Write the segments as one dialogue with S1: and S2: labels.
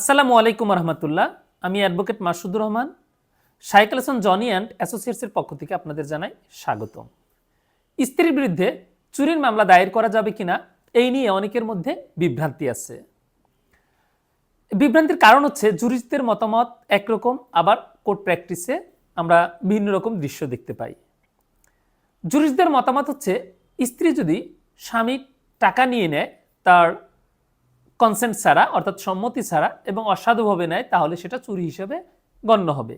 S1: আসসালামু আলাইকুম রহমতুল্লাহ আমি অ্যাডভোকেট মাসুদুর রহমান। সাইকেল হাসান জনি অ্যান্ড অ্যাসোসিয়েটসের পক্ষ থেকে আপনাদের জানাই স্বাগতম। স্ত্রীর বিরুদ্ধে চুরির মামলা দায়ের করা যাবে কিনা, এই নিয়ে অনেকের মধ্যে বিভ্রান্তি আছে। বিভ্রান্তির কারণ হচ্ছে জুরিস্টদের মতামত একরকম, আবার কোর্ট প্র্যাকটিসে আমরা বিভিন্ন রকম দৃশ্য দেখতে পাই। জুরিস্টদের মতামত হচ্ছে, স্ত্রী যদি স্বামী টাকা নিয়ে নেয়, তার কনসেন্ট ছাড়া, অর্থাৎ সম্মতি ছাড়া এবং অসাধুভাবে নেয়, তাহলে সেটা চুরি হিসেবে গণ্য হবে।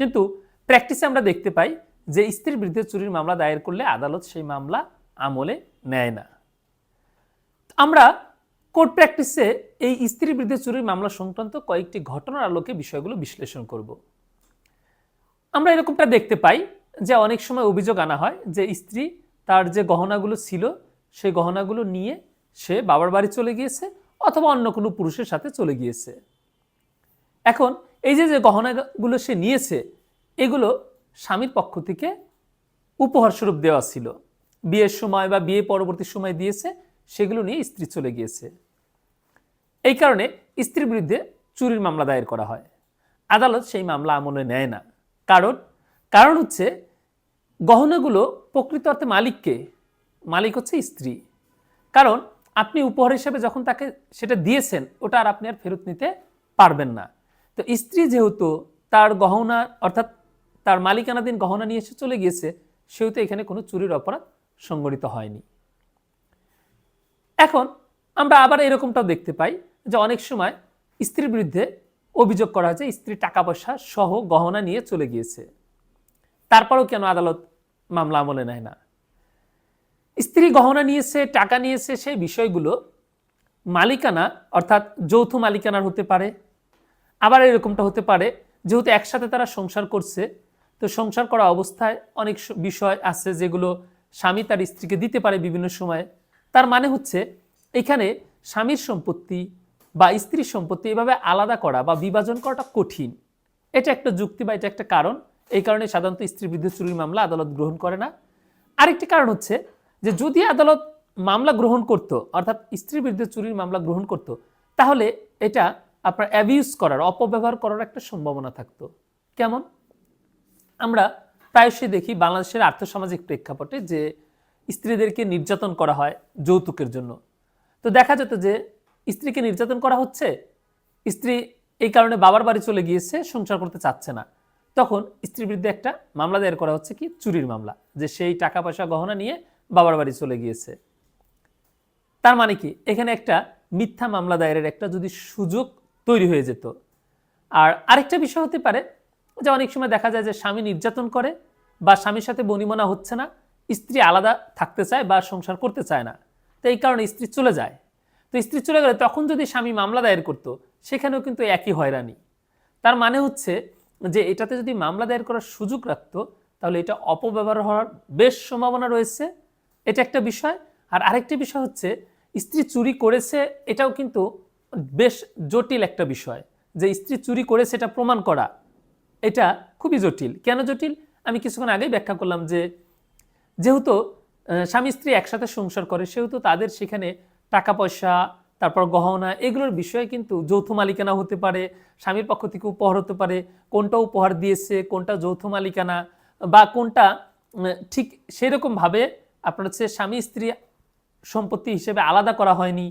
S1: কিন্তু প্র্যাকটিসে আমরা দেখতে পাই যে স্ত্রীর বিরুদ্ধে চুরির মামলা দায়ের করলে আদালত সেই মামলা আমলে নেয় না। আমরা কোর্ট প্র্যাকটিসে এই স্ত্রীর বিরুদ্ধে চুরির মামলা সংক্রান্ত কয়েকটি ঘটনার আলোকে বিষয়গুলো বিশ্লেষণ করব। আমরা এরকমটা দেখতে পাই যে অনেক সময় অভিযোগ আনা হয় যে স্ত্রী তার যে গহনাগুলো ছিল সেই গহনাগুলো নিয়ে সে বাবার বাড়ি চলে গিয়েছে অথবা অন্য কোনো পুরুষের সাথে চলে গিয়েছে। এখন এই যে যে গহনাগুলো সে নিয়েছে, এগুলো স্বামীর পক্ষ থেকে উপহারস্বরূপ দেওয়া ছিল। বিয়ের সময় বা বিয়ে পরবর্তী সময় দিয়েছে, সেগুলো নিয়ে স্ত্রী চলে গিয়েছে। এই কারণে স্ত্রীর বিরুদ্ধে চুরির মামলা দায়ের করা হয়। আদালত সেই মামলা আমলে নেয় না। কারণ কারণ হচ্ছে গহনাগুলো প্রকৃত অর্থে মালিককে, মালিক হচ্ছে স্ত্রী। কারণ আপনি উপহার হিসেবে যখন তাকে সেটা দিয়েছেন, ওটা আর আপনি আর ফেরত নিতে পারবেন না। তো স্ত্রী যেহেতু তার গহনা, অর্থাৎ তার মালিকানাধীন গহনা নিয়ে এসে চলে গিয়েছে, সেহেতু এখানে কোনো চুরির অপরাধ সংগঠিত হয়নি। এখন আমরা আবার এরকমটাও দেখতে পাই যে অনেক সময় স্ত্রীর বিরুদ্ধে অভিযোগ করা হয়েছে স্ত্রী টাকা পয়সা সহ গহনা নিয়ে চলে গিয়েছে। তারপরেও কেন আদালত মামলা আমলে নেয় না? স্ত্রী গহনা নিয়েছে, টাকা নিয়েছে, সেই বিষয়গুলো মালিকানা, অর্থাৎ যৌথ মালিকানার হতে পারে, আবার এরকমটা হতে পারে, যেহেতু একসাথে তারা সংসার করছে, তো সংসার করা অবস্থায় অনেক বিষয় আছে যেগুলো স্বামী তার স্ত্রীকে দিতে পারে বিভিন্ন সময়ে। তার মানে হচ্ছে এখানে স্বামীর সম্পত্তি বা স্ত্রীর সম্পত্তি এভাবে আলাদা করা বা বিভাজন করাটা কঠিন। এটা একটা যুক্তি বা এটা একটা কারণ। এই কারণে সাধারণত স্ত্রী বিরুদ্ধে চুরির মামলা আদালত গ্রহণ করে না। আরেকটি কারণ হচ্ছে যে যদি আদালত মামলা গ্রহণ করত, অর্থাৎ স্ত্রীর বিরুদ্ধে চুরির মামলা গ্রহণ করত, তাহলে এটা আপনার অ্যাবিউজ করার, অপব্যবহার করার একটা সম্ভাবনা থাকতো। কেমন? আমরা প্রায়শই দেখি বাংলাদেশের আর্থসামাজিক প্রেক্ষাপটে যে স্ত্রীদেরকে নির্যাতন করা হয় যৌতুকের জন্য। তো দেখা যেত যে স্ত্রীকে নির্যাতন করা হচ্ছে, স্ত্রী এই কারণে বাবার বাড়ি চলে গিয়েছে, সংসার করতে চাচ্ছে না। তখন স্ত্রীর বিরুদ্ধে একটা মামলা দায়ের করা হচ্ছে কি? চুরির মামলা। যে সেই টাকা পয়সা গহনা নিয়ে বাবার বাড়ি চলে গিয়েছে। তার মানে কি? এখানে একটা মিথ্যা মামলা দায়েরের একটা যদি সুযোগ তৈরি হয়ে যেত। আর আরেকটা বিষয় হতে পারে যে অনেক সময় দেখা যায় যে স্বামী নির্যাতন করে বা স্বামীর সাথে বনিমনা হচ্ছে না, স্ত্রী আলাদা থাকতে চায় বা সংসার করতে চায় না। তো এই কারণে স্ত্রী চলে যায়। তো স্ত্রী চলে গেলে তখন যদি স্বামী মামলা দায়ের করতো, সেখানেও কিন্তু একই হয়রানি। তার মানে হচ্ছে যে এটাতে যদি মামলা দায়ের করার সুযোগ রাখতো, তাহলে এটা অপব্যবহার হওয়ার বেশ সম্ভাবনা রয়েছে। এটা একটা বিষয়। আর আরেকটি বিষয় হচ্ছে, স্ত্রী চুরি করেছে এটাও কিন্তু বেশ জটিল একটা বিষয় যে স্ত্রী চুরি করেছে এটা প্রমাণ করা। এটা খুবই জটিল। কেন জটিল? আমি কিছুক্ষণ আগেই ব্যাখ্যা করলাম যে, যেহেতু স্বামী স্ত্রী একসাথে সংসার করে, সেহেতু তাদের সেখানে টাকা পয়সা, তারপর গহনা, এগুলোর বিষয়ে কিন্তু যৌথ মালিকানা হতে পারে, স্বামীর পক্ষ থেকে উপহার হতে পারে, কোনটা উপহার দিয়েছে, কোনটা যৌথ মালিকানা, বা কোনটা ঠিক সেরকমভাবে আপনার হচ্ছে স্বামী স্ত্রী সম্পত্তি হিসেবে আলাদা করা হয়নি।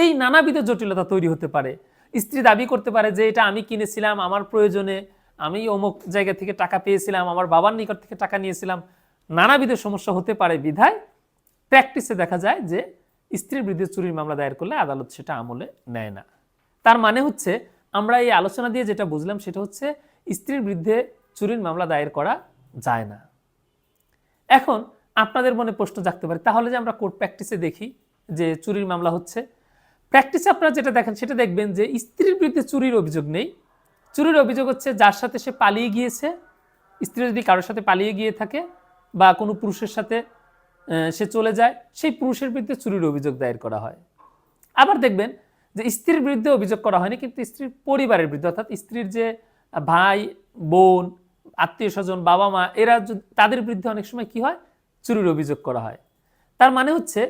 S1: এই নানাবিধ জটিলতা তৈরি হতে পারে। স্ত্রী দাবি করতে পারে যে, এটা আমি কিনেছিলাম, আমার প্রয়োজনে আমি অমুক জায়গা থেকে টাকা পেয়েছিলাম, আমার বাবার নিকট থেকে টাকা নিয়েছিলাম। নানাবিধ সমস্যা হতে পারে বিধায় প্র্যাকটিসে দেখা যায় যে, স্ত্রীর বিরুদ্ধে চুরির মামলা দায়ের করলে আদালত সেটা আমলে নেয় না। তার মানে হচ্ছে, আমরা এই আলোচনা দিয়ে যেটা বুঝলাম সেটা হচ্ছে, স্ত্রীর বিরুদ্ধে চুরির মামলা দায়ের করা যায় না। এখন আপনাদের মনে প্রশ্ন জাগতে পারে। তাহলে যে আমরা কোর্ট প্র্যাকটিসে দেখি যে চুরির মামলা হচ্ছে প্র্যাকটিসে আপনারা যেটা দেখেন, সেটা দেখবেন যে স্ত্রীর বিরুদ্ধে চুরির অভিযোগ নেই। চুরির অভিযোগ হচ্ছে যার সাথে সে পালিয়ে গিয়েছে স্ত্রী যদি কারোর সাথে পালিয়ে গিয়ে থাকে বা কোনো পুরুষের সাথে সে চলে যায়, সেই পুরুষের বিরুদ্ধে চুরির অভিযোগ দায়ের করা হয়। আবার দেখবেন যে স্ত্রীর বিরুদ্ধে অভিযোগ করা হয়নি, কিন্তু স্ত্রীর পরিবারের বিরুদ্ধে, অর্থাৎ স্ত্রীর যে ভাই, বোন আত্মীয় স্বজন বাবা মা এরা তাদের বিরুদ্ধে অনেক সময় কি হয়? চুরির অভিযোগ করা হয়। তার মানে হচ্ছে,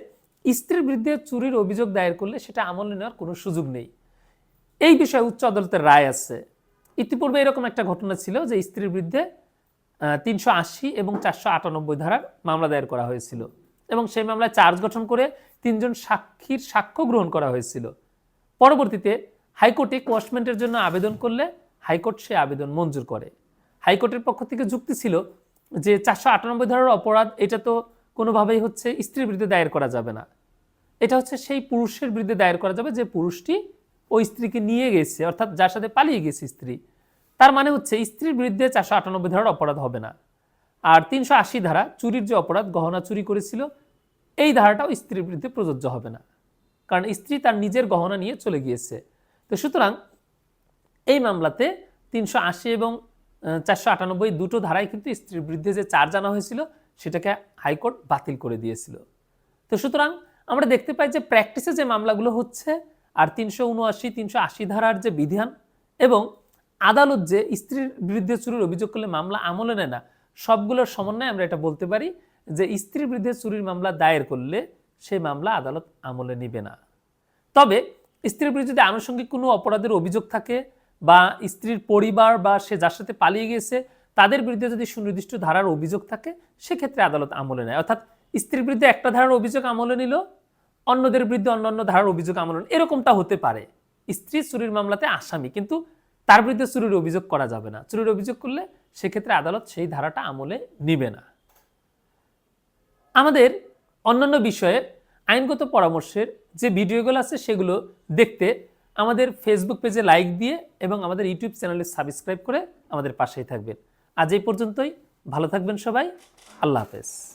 S1: স্ত্রীর বিরুদ্ধে চুরির অভিযোগ দায়ের করলে সেটা আমলে নেওয়ার কোনো সুযোগ নেই। এই বিষয়ে উচ্চ আদালতের রায় আছে। ইতিপূর্বে এরকম একটা ঘটনা ছিল যে স্ত্রীর বিরুদ্ধে তিনশো আশি এবং চারশো আটানব্বই ধারার মামলা দায়ের করা হয়েছিল এবং সেই মামলায় চার্জ গঠন করে তিনজন সাক্ষীর সাক্ষ্য গ্রহণ করা হয়েছিল। পরবর্তীতে হাইকোর্টে কোয়াশমেন্টের জন্য আবেদন করলে হাইকোর্ট সে আবেদন মঞ্জুর করে। হাইকোর্টের পক্ষ থেকে যুক্তি ছিল যে চারশো আটানব্বই ধারার অপরাধ, এটা তো কোনোভাবেই হচ্ছে স্ত্রীর বিরুদ্ধে দায়ের করা যাবে না। এটা হচ্ছে সেই পুরুষের বিরুদ্ধে দায়ের করা যাবে যে পুরুষটি ওই স্ত্রীকে নিয়ে গেছে, অর্থাৎ যার সাথে পালিয়ে গেছে স্ত্রী। তার মানে হচ্ছে স্ত্রীর বিরুদ্ধে চারশো আটানব্বই ধারার অপরাধ হবে না। আর তিনশো আশি ধারা চুরির যে অপরাধ, গহনা চুরি করেছিল, এই ধারাটাও স্ত্রীর বিরুদ্ধে প্রযোজ্য হবে না। কারণ স্ত্রী তার নিজের গহনা নিয়ে চলে গিয়েছে। তো সুতরাং এই মামলাতে তিনশো আশি এবং চারশো আটানব্বই দুটো ধারায় কিন্তু স্ত্রীর বিরুদ্ধে যে চার্জ আনা হয়েছিল, সেটাকে হাইকোর্ট বাতিল করে দিয়েছিল। তো সুতরাং আমরা দেখতে পাই যে প্র্যাকটিসে যে মামলাগুলো হচ্ছে, আর তিনশো উনআশি, তিনশো আশি ধারার যে বিধান এবং আদালত যে স্ত্রীর বিরুদ্ধে চুরির অভিযোগ করলে মামলা আমলে নেয় না, সবগুলোর সমন্বয়ে আমরা এটা বলতে পারি যে স্ত্রীর বিরুদ্ধে চুরির মামলা দায়ের করলে সেই মামলা আদালত আমলে নিবে না। তবে স্ত্রীর বিরুদ্ধে যদি আনুষঙ্গিক কোনো অপরাধের অভিযোগ থাকে বা স্ত্রীর পরিবার বা সে যার সাথে পালিয়ে গিয়েছে, তাদের বিরুদ্ধে যদি সুনির্দিষ্ট ধারার অভিযোগ থাকে, সেক্ষেত্রে আদালত আমলে নেয়। অর্থাৎ স্ত্রীর বিরুদ্ধে একটা ধারার অভিযোগ আমলে নিল, অন্যদের বিরুদ্ধে অন্যান্য ধারার অভিযোগ আমলে এরকমটা হতে পারে। স্ত্রী চুরির মামলাতে আসামি, কিন্তু তার বিরুদ্ধে চুরির অভিযোগ করা যাবে না। চুরির অভিযোগ করলে সেক্ষেত্রে আদালত সেই ধারাটা আমলে নিবে না। আমাদের অন্যান্য বিষয়ে আইনগত পরামর্শের যে ভিডিওগুলো আছে, সেগুলো দেখতে আমাদের ফেসবুক পেজে লাইক দিয়ে এবং আমাদের ইউটিউব চ্যানেলে সাবস্ক্রাইব করে আমাদের পাশেই থাকবেন। আজ এই পর্যন্তই। ভালো থাকবেন সবাই। আল্লাহ হাফেজ।